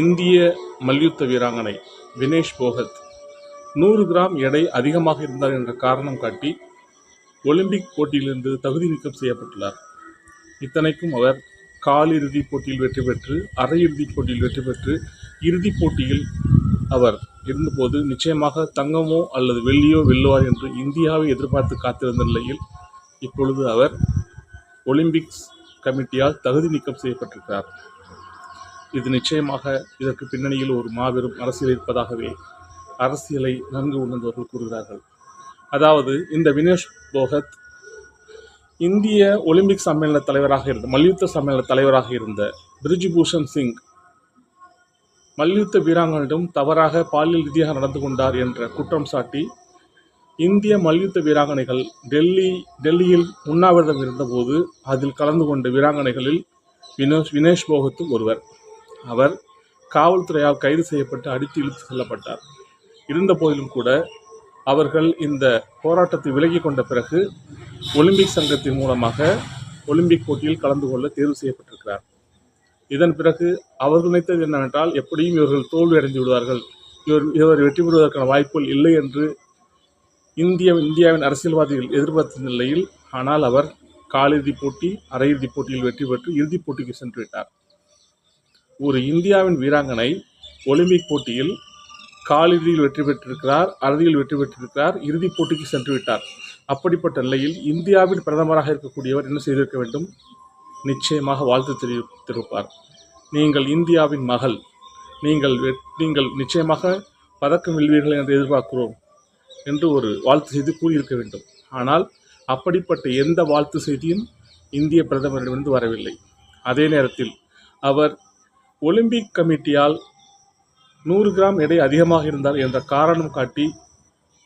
இந்திய மல்யுத்த வீராங்கனை வினேஷ் போகத் நூறு கிராம் எடை அதிகமாக இருந்தார் என்ற காரணம் காட்டி ஒலிம்பிக் போட்டியிலிருந்து தகுதி நீக்கம் செய்யப்பட்டுள்ளார். இத்தனைக்கும் அவர் காலிறுதி போட்டியில் வெற்றி பெற்று அரையிறுதிப் போட்டியில் வெற்றி பெற்று இறுதிப் போட்டியில் அவர் இருந்தபோது நிச்சயமாக தங்கமோ அல்லது வெள்ளியோ வெல்லுவார் என்று இந்தியாவை எதிர்பார்த்து காத்திருந்த நிலையில் இப்பொழுது அவர் ஒலிம்பிக்ஸ் கமிட்டியால் தகுதி நீக்கம் செய்யப்பட்டிருக்கிறார். இது நிச்சயமாக இதற்கு பின்னணியில் ஒரு மாபெரும் அரசியல் இருப்பதாகவே அரசியலை நன்கு உணர்ந்தவர்கள் கூறுகிறார்கள். அதாவது இந்த வினேஷ் போகத் இந்திய ஒலிம்பிக் சம்மேளன தலைவராக இருந்த மல்யுத்த சம்மேளன தலைவராக இருந்த பிரிஜ்பூஷன் சிங் மல்யுத்த வீராங்கனிடம் தவறாக பாலியல் ரீதியாக நடந்து கொண்டார் என்ற குற்றம் சாட்டி இந்திய மல்யுத்த வீராங்கனைகள் டெல்லி டெல்லியில் உண்ணாவிரதம் இருந்தபோது அதில் கலந்து கொண்ட வீராங்கனைகளில் வினோஷ் வினேஷ் போகத்தும் ஒருவர். அவர் காவல்துறையால் கைது செய்யப்பட்டு அடித்து இழுத்து செல்லப்பட்டார். இருந்த போதிலும் கூட அவர்கள் இந்த போராட்டத்தை விலகி கொண்ட பிறகு ஒலிம்பிக் சங்கத்தின் மூலமாக ஒலிம்பிக் போட்டியில் கலந்து கொள்ள தேர்வு செய்யப்பட்டிருக்கிறார். இதன் பிறகு அவர்கள் நினைத்தது என்னவென்றால் எப்படியும் இவர்கள் தோல்வி அடைந்து விடுவார்கள். இவர் இவர் வெற்றி பெறுவதற்கான வாய்ப்புகள் இல்லை என்று இந்திய இந்தியாவின் அரசியல்வாதிகள் எதிர்பார்த்த நிலையில் ஆனால் அவர் காலிறுதிப் போட்டி அரையிறுதிப் போட்டியில் வெற்றி பெற்று இறுதிப் போட்டிக்கு சென்று விட்டார். ஒரு இந்தியாவின் வீராங்கனை ஒலிம்பிக் போட்டியில் காலிறுதியில் வெற்றி பெற்றிருக்கிறார் அறுதியில் வெற்றி பெற்றிருக்கிறார் இறுதிப் போட்டிக்கு சென்று விட்டார். அப்படிப்பட்ட நிலையில் இந்தியாவின் பிரதமராக இருக்கக்கூடியவர் என்ன செய்திருக்க வேண்டும்? நிச்சயமாக வாழ்த்து தெரிவித்திருப்பார். நீங்கள் இந்தியாவின் மகள் நீங்கள் நீங்கள் நிச்சயமாக பதக்கம் வெல்வீர்கள் என்று எதிர்பார்க்கிறோம் என்று ஒரு வாழ்த்து செய்தி கூறியிருக்க வேண்டும். ஆனால் அப்படிப்பட்ட எந்த வாழ்த்து செய்தியும் இந்திய பிரதமரிடமிருந்து வரவில்லை. அதே நேரத்தில் அவர் ஒலிம்பிக் கமிட்டியால் நூறு கிராம் எடை அதிகமாக இருந்தால் என்ற காரணம் காட்டி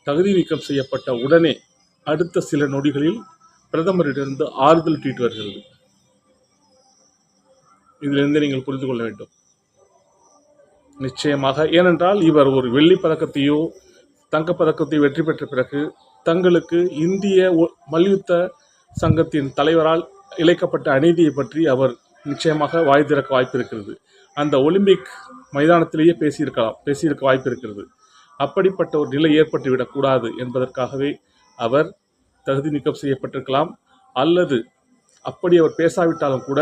தகுதி நீக்கம் செய்யப்பட்ட உடனே அடுத்த சில நொடிகளில் பிரதமரிடமிருந்து ஆறுதல் ட்வீட் வருகிறது இதிலிருந்து நீங்கள் புரிந்து கொள்ள வேண்டும். நிச்சயமாக ஏனென்றால் இவர் ஒரு வெள்ளி பதக்கத்தையோ தங்கப்பதக்கத்தையோ வெற்றி பெற்ற பிறகு தங்களுக்கு இந்திய ஒ- மல்யுத்த சங்கத்தின் தலைவரால் இழைக்கப்பட்ட அநீதியை பற்றி அவர் நிச்சயமாக வாய் திறக்க வாய்ப்பு இருக்கிறது அந்த ஒலிம்பிக் மைதானத்திலேயே பேசியிருக்கலாம் பேசியிருக்க வாய்ப்பு இருக்கிறது அப்படிப்பட்ட ஒரு நிலை ஏற்பட்டுவிடக்கூடாது என்பதற்காகவே அவர் தகுதி நீக்கம் செய்யப்பட்டிருக்கலாம். அல்லது அப்படி அவர் பேசாவிட்டாலும் கூட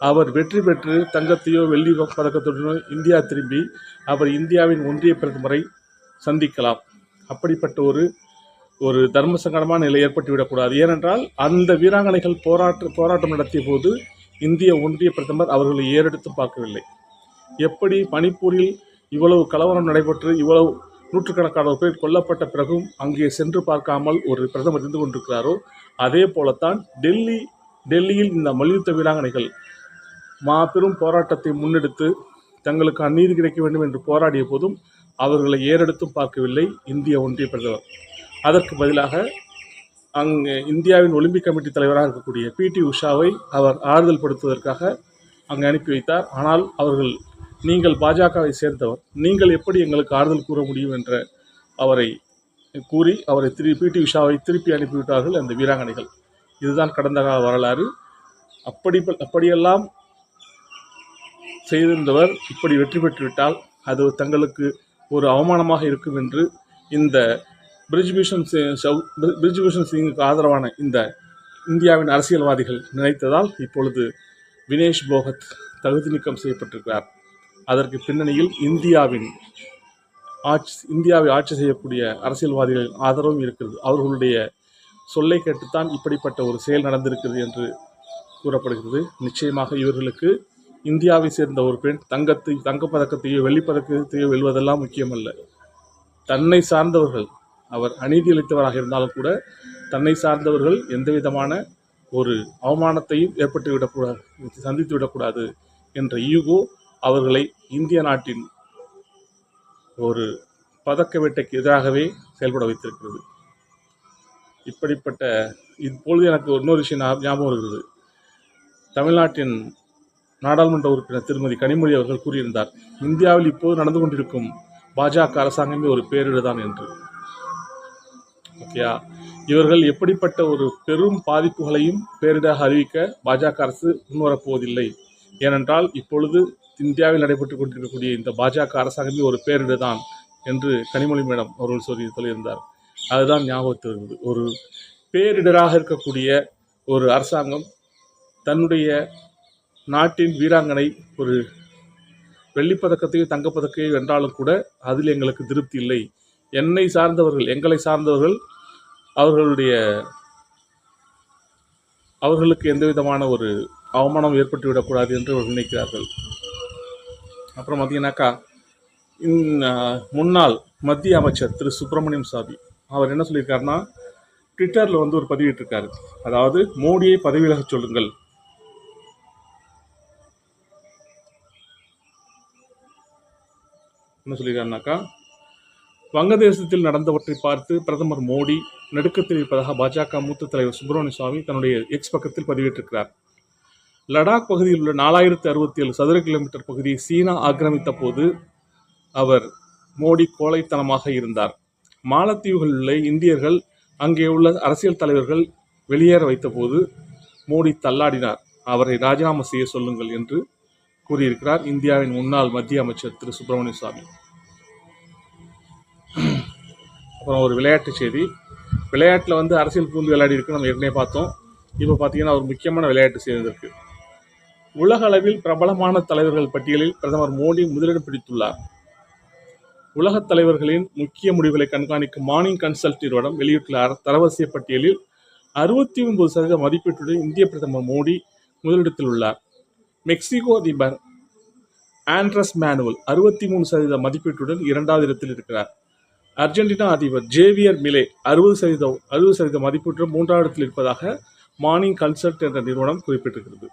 அவர் வெற்றி பெற்று தங்கத்தையோ வெள்ளி பதக்கத்துடனோ இந்தியா திரும்பி அவர் இந்தியாவின் ஒன்றிய பிரதமரை சந்திக்கலாம். அப்படிப்பட்ட ஒரு ஒரு தர்ம சங்கடமான நிலை ஏற்பட்டுவிடக்கூடாது ஏனென்றால் அந்த வீராங்கனைகள் போராட்ட போராட்டம் நடத்திய போது இந்திய ஒன்றிய பிரதமர் அவர்களை ஏறெடுத்து பார்க்கவில்லை. எப்படி மணிப்பூரில் இவ்வளவு கலவரம் நடைபெற்று இவ்வளவு நூற்றுக்கணக்கான பேர் கொல்லப்பட்ட பிறகும் அங்கே சென்று பார்க்காமல் ஒரு பிரதமர் இருந்து கொண்டிருக்கிறாரோ? அதே போலத்தான் டெல்லி டெல்லியில் இந்த மல்யுத்த வீராங்கனைகள் மாபெரும் போராட்டத்தை முன்னெடுத்து தங்களுக்கு அநீதி கிடைக்க வேண்டும் என்று போராடிய போதும் அவர்களை ஏறெடுத்தும் பார்க்கவில்லை இந்திய ஒன்றிய பிரதமர். அதற்கு பதிலாக அங்கே இந்தியாவின் ஒலிம்பிக் கமிட்டி தலைவராக இருக்கக்கூடிய பிடி உஷாவை அவர் ஆறுதல் படுத்துவதற்காக அங்கு அனுப்பி வைத்தார். ஆனால் அவர்கள் நீங்கள் பாஜகவை சேர்ந்தவர் நீங்கள் எப்படி எங்களுக்கு ஆறுதல் கூற முடியும்? என்ற அவரை கூறி அவரை திரு பிடி உஷாவை திருப்பி அனுப்பிவிட்டார்கள் அந்த வீராங்கனைகள். இதுதான் கடந்த கால வரலாறு. அப்படி அப்படியெல்லாம் செய்திருந்தவர் இப்படி வெற்றி பெற்றுவிட்டால் அது தங்களுக்கு ஒரு அவமானமாக இருக்கும் என்று இந்த பிரிஜ்பூஷன் பிரிஜ்பூஷன் சிங்குக்கு ஆதரவான இந்த இந்தியாவின் அரசியல்வாதிகள் நினைத்ததால் இப்பொழுது வினேஷ் போகத் தகுதி நீக்கம் செய்யப்பட்டிருக்கிறார். அதற்கு பின்னணியில் இந்தியாவின் ஆட்சி இந்தியாவை ஆட்சி செய்யக்கூடிய அரசியல்வாதிகளின் ஆதரவும் இருக்கிறது. அவர்களுடைய சொல்லை கேட்டுத்தான் இப்படிப்பட்ட ஒரு செயல் நடந்திருக்கிறது என்று கூறப்படுகிறது. நிச்சயமாக இவர்களுக்கு இந்தியாவை சேர்ந்த ஒரு பெண் தங்கத்தை தங்கப்பதக்கத்தையோ வெள்ளிப்பதக்கத்தையோ வெல்வதெல்லாம் முக்கியமல்ல. தன்னை சார்ந்தவர்கள் அவர் அநீதி அளித்தவராக இருந்தாலும் கூட தன்னை சார்ந்தவர்கள் எந்த விதமான ஒரு அவமானத்தையும் ஏற்பட்டு விடக்கூடாது சந்தித்து விடக்கூடாது என்ற ஈகோ அவர்களை இந்திய நாட்டின் ஒரு பதக்க வேட்டைக்கு எதிராகவே செயல்பட வைத்திருக்கிறது. இப்படிப்பட்ட இப்பொழுது எனக்கு இன்னொரு விஷயம் ஞாபகம் வருகிறது. தமிழ்நாட்டின் நாடாளுமன்ற உறுப்பினர் திருமதி கனிமொழி அவர்கள் கூறியிருந்தார் இந்தியாவில் இப்போது நடந்து கொண்டிருக்கும் பாஜக அரசாங்கமே ஒரு பேரிடுதான் என்று. ஓகேயா இவர்கள் எப்படிப்பட்ட ஒரு பெரும் பாதிப்புகளையும் பேரிடராக அறிவிக்க பாஜக அரசு முன்வரப்போவதில்லை. ஏனென்றால் இப்பொழுது இந்தியாவில் நடைபெற்றுக் கொண்டிருக்கக்கூடிய இந்த பாஜக அரசாங்கமே ஒரு பேரிடர் தான் என்று கனிமொழி மேடம் அவர்கள் சொல்லி சொல்லியிருந்தார். அதுதான் ஞாபகத்தில் இருந்தது ஒரு பேரிடராக இருக்கக்கூடிய ஒரு அரசாங்கம் தன்னுடைய நாட்டின் வீராங்கனை ஒரு வெள்ளிப்பதக்கத்தையும் தங்கப்பதக்கையும் வென்றாலும் கூட அதில் எங்களுக்கு திருப்தி இல்லை. என்னை சார்ந்தவர்கள் எங்களை சார்ந்தவர்கள் அவர்களுடைய அவர்களுக்கு எந்த விதமான ஒரு அவமானம் ஏற்பட்டுவிடக்கூடாது என்று அவர்கள் நினைக்கிறார்கள். அப்புறம் பார்த்தீங்கன்னாக்கா இந் முன்னாள் மத்திய அமைச்சர் திரு சுப்பிரமணியம் சாமி அவர் என்ன சொல்லியிருக்காருன்னா ட்விட்டரில் வந்து ஒரு பதிவிட்டிருக்காரு. அதாவது மோடியை பதவியிலக சொல்லுங்கள். என்ன சொல்லியிருக்காருனாக்கா வங்கதேசத்தில் நடந்தவற்றை பார்த்து பிரதமர் மோடி நடுக்கத்தில் இருப்பதாக பாஜக மூத்த தலைவர் சுப்பிரமணிய சுவாமி தன்னுடைய எக்ஸ் பக்கத்தில் பதிவிட்டிருக்கிறார் லடாக் பகுதியில் உள்ள நாலாயிரத்து அறுபத்தி ஏழு சதுர கிலோமீட்டர் பகுதியை சீனா ஆக்கிரமித்த போது அவர் மோடி கோழைத்தனமாக இருந்தார். மாலத்தீவுகளில் உள்ள இந்தியர்கள் அங்கே உள்ள அரசியல் தலைவர்கள் வெளியேற வைத்தபோது மோடி தள்ளாடினார். அவரை ராஜினாமா செய்ய சொல்லுங்கள் என்று கூறியிருக்கிறார் இந்தியாவின் முன்னாள் மத்திய அமைச்சர் திரு சுப்பிரமணிய சுவாமி அப்புறம் ஒரு விளையாட்டு செய்தி. விளையாட்டில் வந்து அரசியல் பூந்து விளையாடி இருக்கு நம்ம ஏற்கனவே பார்த்தோம். இப்போ பார்த்தீங்கன்னா ஒரு முக்கியமான விளையாட்டு செய்தி இருக்கு உலக அளவில் பிரபலமான தலைவர்கள் பட்டியலில் பிரதமர் மோடி முதலிடம் பிடித்துள்ளார். உலகத் தலைவர்களின் முக்கிய முடிவுகளை கண்காணிக்கும் மார்னிங் கன்சல்ட் நிறுவனம் வெளியிட்டுள்ள தரவரிசை பட்டியலில் அறுபத்தி ஒன்பது சதவீத மதிப்பீட்டுடன் இந்திய பிரதமர் மோடி முதலிடத்தில் உள்ளார். மெக்சிகோ அதிபர் ஆண்ட்ரஸ் மேனுவல் அறுபத்தி மூணு சதவீத மதிப்பீட்டுடன் இரண்டாவது இடத்தில் இருக்கிறார். அர்ஜென்டினா அதிபர் ஜேவியர் மிலே அறுபது சதவீதம் அறுபது சதவீத மதிப்பீட்டு மூன்றாவது இடத்தில் இருப்பதாக மார்னிங் கன்சல்ட் என்ற நிறுவனம் குறிப்பிட்டிருக்கிறது.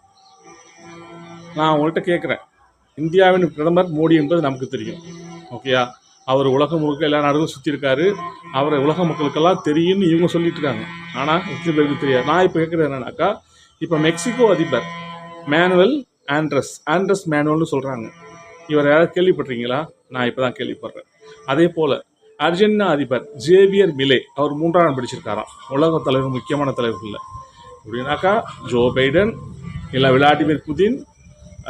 நான் உங்கள்கிட்ட கேட்குறேன். இந்தியாவின் பிரதமர் மோடி என்பது நமக்கு தெரியும். ஓகேயா அவர் உலகம் முழுக்க எல்லா நாடுகளும் சுற்றியிருக்காரு அவரை உலக மக்களுக்கெல்லாம் தெரியும்னு இவங்க சொல்லிட்டு இருக்காங்க. ஆனால் எத்தனை பேருக்கு தெரியாது. நான் இப்போ கேட்குறது என்னன்னாக்கா இப்போ மெக்சிகோ அதிபர் மேனுவல் ஆண்ட்ரஸ் ஆண்ட்ரஸ் மேனுவல்னு சொல்கிறாங்க இவர் யாராவது கேள்விப்பட்டிருக்கீங்களா? நான் இப்போ தான் கேள்விப்படுறேன். அதே போல் அர்ஜென்டினா அதிபர் ஜேவியர் மிலே அவர் மூன்றாம் படிச்சிருக்காராம் பிடிச்சிருக்காராம். உலக தலைவர் முக்கியமான தலைவர்களில் அப்படின்னாக்கா ஜோ பைடன் இல்லை விளாடிமிர் புதின்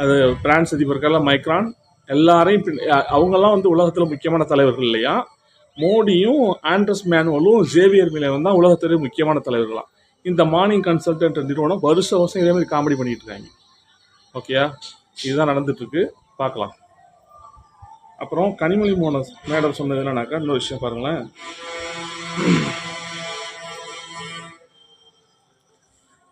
அது பிரான்ஸ் அதிபர்கள்லாம் மைக்ரான் எல்லாரையும் பின் அவங்கெல்லாம் வந்து உலகத்தில் முக்கியமான தலைவர்கள் இல்லையா? மோடியும் ஆண்ட்ரஸ் மேனுவலும் ஜேவியர் மிலேவும் தான் உலகத்திலே முக்கியமான தலைவர்களாம். இந்த மார்னிங் கன்சல்டன்ட் நிறுவனம் வருஷ வருஷம் இதேமாதிரி காமெடி பண்ணிட்டு இருக்காங்க. ஓகேயா? இதுதான் நடந்துட்டுருக்கு பார்க்கலாம். அப்புறம் கனிமொழி மோனஸ் மேடம் சொன்னது என்னன்னாக்கா இன்னொரு விஷயம் பாருங்களேன்.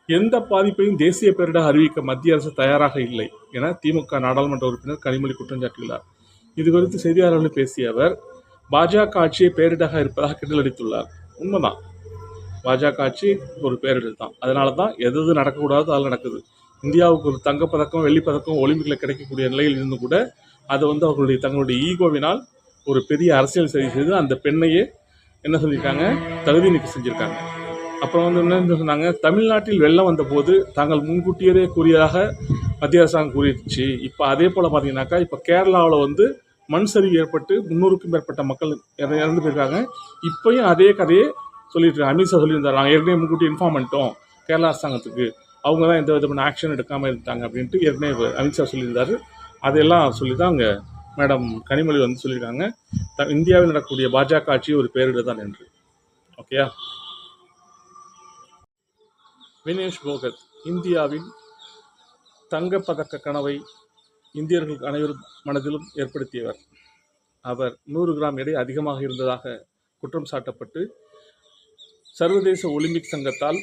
எந்த பாதிப்பையும் தேசிய பேரிடர் அறிவிக்க மத்திய அரசு தயாராக இல்லை என திமுக நாடாளுமன்ற உறுப்பினர் கனிமொழி குற்றம் சாட்டியுள்ளார். இது குறித்து செய்தியாளர்கள் பேசிய அவர் பாஜக ஆட்சியை பேரிடராக இருப்பதாக கிண்டலடித்துள்ளார் உண்மைதான். பாஜக ஆட்சி ஒரு பேரிடர் தான். அதனால தான் எது எது நடக்கக்கூடாதோ அது நடக்குது. இந்தியாவுக்கு ஒரு தங்கப்பதக்கம் வெள்ளிப்பதக்கம் ஒலிம்பிக்கில் கிடைக்கக்கூடிய நிலையில் இருந்து கூட அதை வந்து அவர்களுடைய தங்களுடைய ஈகோவினால் ஒரு பெரிய அரசியல் சரி செய்து அந்த பெண்ணையே என்ன சொல்லியிருக்காங்க தகுதி நீக்கம் செஞ்சுருக்காங்க. அப்புறம் வந்து என்ன சொன்னாங்க தமிழ்நாட்டில் வெள்ளம் வந்தபோது தாங்கள் முன்கூட்டியதே கூறியதாக மத்திய அரசாங்கம் கூறிடுச்சு இப்போ அதே போல் பார்த்தீங்கன்னாக்கா இப்போ கேரளாவில் வந்து மண் சரிவு ஏற்பட்டு முந்நூறுக்கும் மேற்பட்ட மக்கள் இற- இறந்து போயிருக்காங்க. இப்போயும் அதே கதையை சொல்லிட்டு அமித்ஷா சொல்லியிருந்தார். நாங்கள் ஏற்கனவே முன்கூட்டி இன்ஃபார்ம் பண்ணிட்டோம் கேரளா அரசாங்கத்துக்கு. அவங்க தான் எந்த விதமான ஆக்ஷன் எடுக்காமல் இருந்தாங்க அப்படின்ட்டு ஏற்கனவே அமித்ஷா சொல்லியிருந்தார். அதையெல்லாம் சொல்லி தான் அங்கே மேடம் கனிமொழி வந்து சொல்லியிருக்காங்க. த- இந்தியாவில் நடக்கக்கூடிய பாஜக ஆட்சி ஒரு பேரிடர் தான் என்று ஓகேயா வினேஷ் போகத் இந்தியாவின் தங்கப்பதக்க கனவை இந்தியர்கள் அனைவரும் மனதிலும் ஏற்படுத்தியவர். அவர் நூறு கிராம் எடை அதிகமாக இருந்ததாக குற்றம் சாட்டப்பட்டு சர்வதேச ஒலிம்பிக் சங்கத்தால்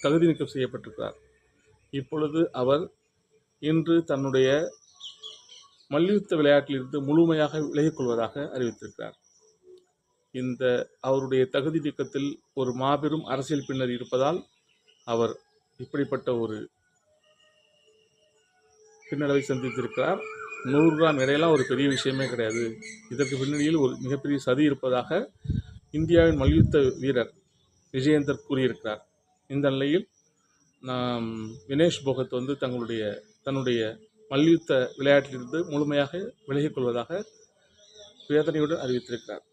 தகுதி நீக்கம் செய்யப்பட்டிருக்கிறார். இப்பொழுது அவர் இன்று தன்னுடைய மல்யுத்த விளையாட்டிலிருந்து முழுமையாக விலகிக்கொள்வதாக அறிவித்திருக்கிறார். இந்த அவருடைய தகுதி நீக்கத்தில் ஒரு மாபெரும் அரசியல் பின்னர் இருப்பதால் அவர் இப்படிப்பட்ட ஒரு பின்னடைவை சந்தித்திருக்கிறார். நூறு கிராம் எடையெல்லாம் ஒரு பெரிய விஷயமே கிடையாது. இதற்கு பின்னணியில் ஒரு மிகப்பெரிய சதி இருப்பதாக இந்தியாவின் மல்யுத்த வீரர் விஜயேந்தர் கூறியிருக்கிறார். இந்த நிலையில் நாம் வினேஷ் போகத் வந்து தங்களுடைய தன்னுடைய மல்யுத்த விளையாட்டிலிருந்து முழுமையாக விலகிக் கொள்வதாக வேதனையுடன் அறிவித்திருக்கிறார்.